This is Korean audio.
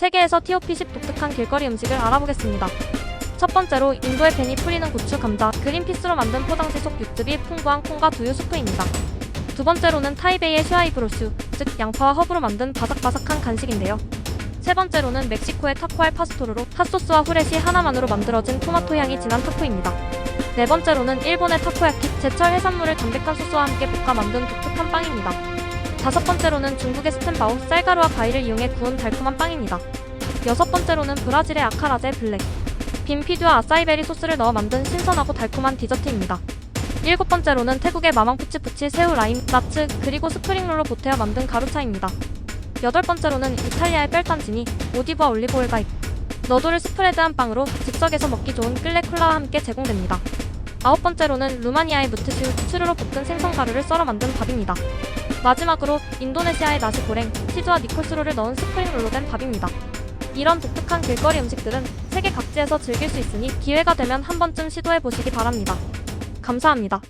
세계에서 TOP10 독특한 길거리 음식을 알아보겠습니다. 첫 번째로 인도의 벤이 풀리는 고추 감자 그린피스로 만든 포장지 속 육즙이 풍부한 콩과 두유 수프입니다. 두 번째로는 타이베이의 슈아이 브로슈, 즉 양파와 허브로 만든 바삭바삭한 간식인데요. 세 번째로는 멕시코의 타코알 파스토르로 핫소스와 후레쉬 하나만으로 만들어진 토마토 향이 진한 타코입니다. 네 번째로는 일본의 타코야키, 제철 해산물을 담백한 소스와 함께 볶아 만든 독특한 빵입니다. 다섯 번째로는 중국의 스텐바오, 쌀가루와 바위를 이용해 구운 달콤한 빵입니다. 여섯 번째로는 브라질의 아카라제 블랙, 빈피드와 아사이베리 소스를 넣어 만든 신선하고 달콤한 디저트입니다. 일곱 번째로는 태국의 마망 푸치푸치, 새우, 라임, 나츠, 그리고 스프링롤로 보태어 만든 가루차입니다. 여덟 번째로는 이탈리아의 뺄단지니 오디브와 올리브오일과 잎, 너도를 스프레드한 빵으로 즉석에서 먹기 좋은 끌레콜라와 함께 제공됩니다. 아홉 번째로는 루마니아의 무트슈, 추르로 볶은 생선 가루를 썰어 만든 밥입니다. 마지막으로 인도네시아의 나시 고랭, 치즈와 니콜스로를 넣은 스프링 롤로 된 밥입니다. 이런 독특한 길거리 음식들은 세계 각지에서 즐길 수 있으니 기회가 되면 한 번쯤 시도해 보시기 바랍니다. 감사합니다.